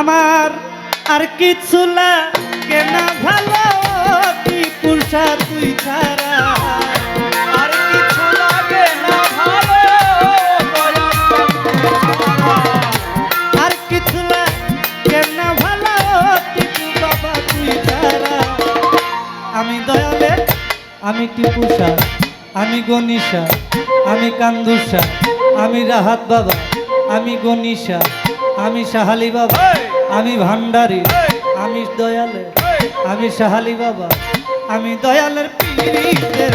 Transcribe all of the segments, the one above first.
আমার আর কিছু লাগে না ভালো, কি পুষা তুই ছাড়া। বাবা আমি আমি টিপুষা আমি গনিশা আমি কান্দুষা আমি রাহাত বাবা, আমি গনিশা আমি সাহালি বাবা। আমি ভান্ডারি আমি দয়ালে আমি সাহালি বাবা আমি দয়ালের পীরের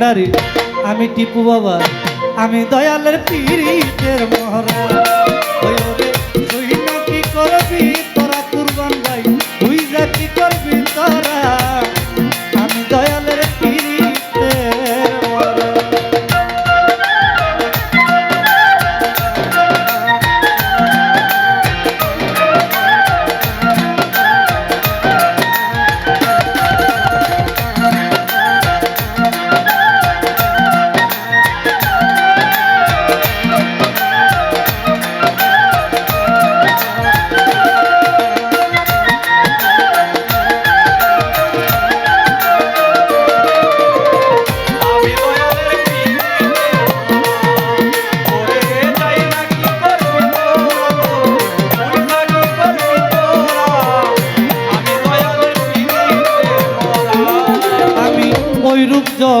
ভান্ডারি আমি টিপু বাবা আমি দয়ালের পীড়িতের মহরা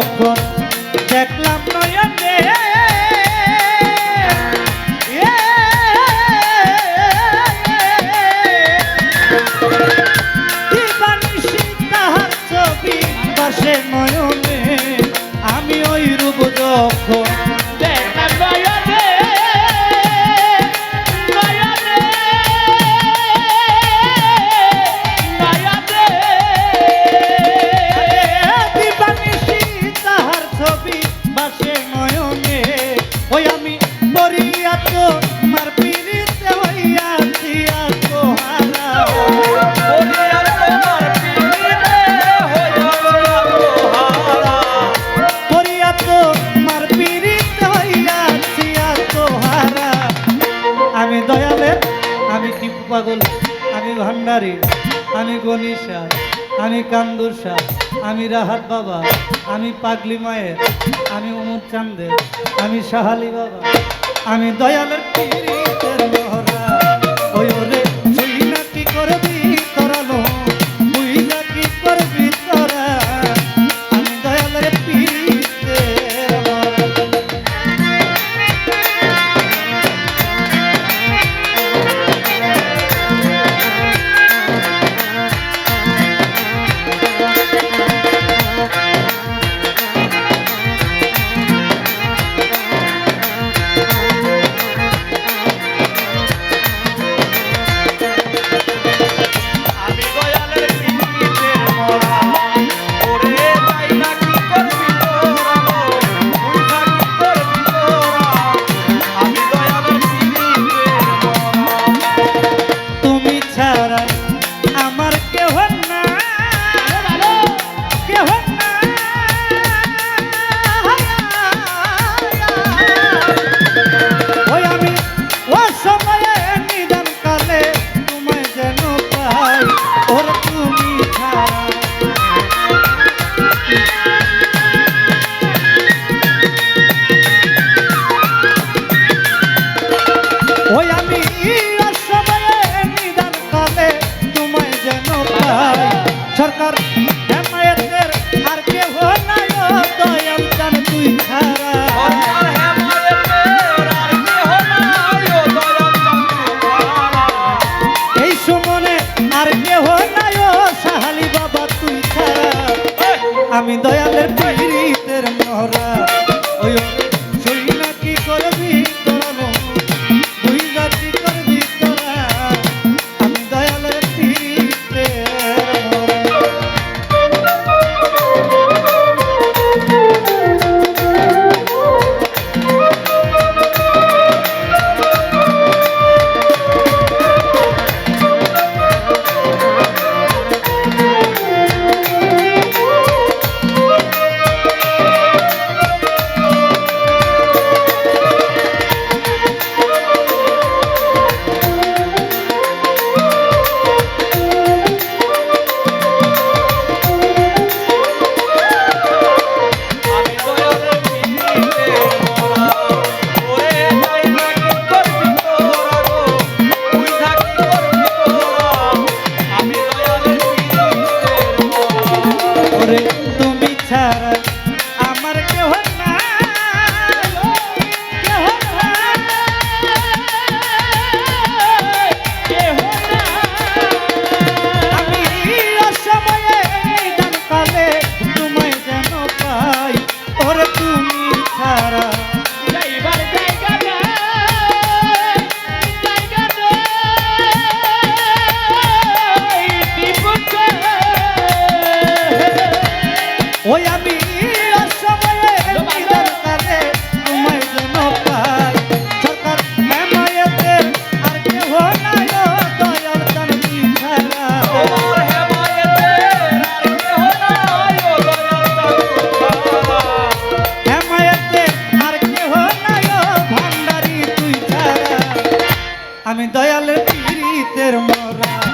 যখন দেখলাম নয়নে আমি টিপু পাগল? আমি ভান্ডারী, আমি গণিসা, আমি কান্দুরসা আমি রাহাত বাবা, আমি পাগলি মায়ের, আমি উমুর চান্দের আমি সাহালি বাবা, আমি দয়ালের তোরা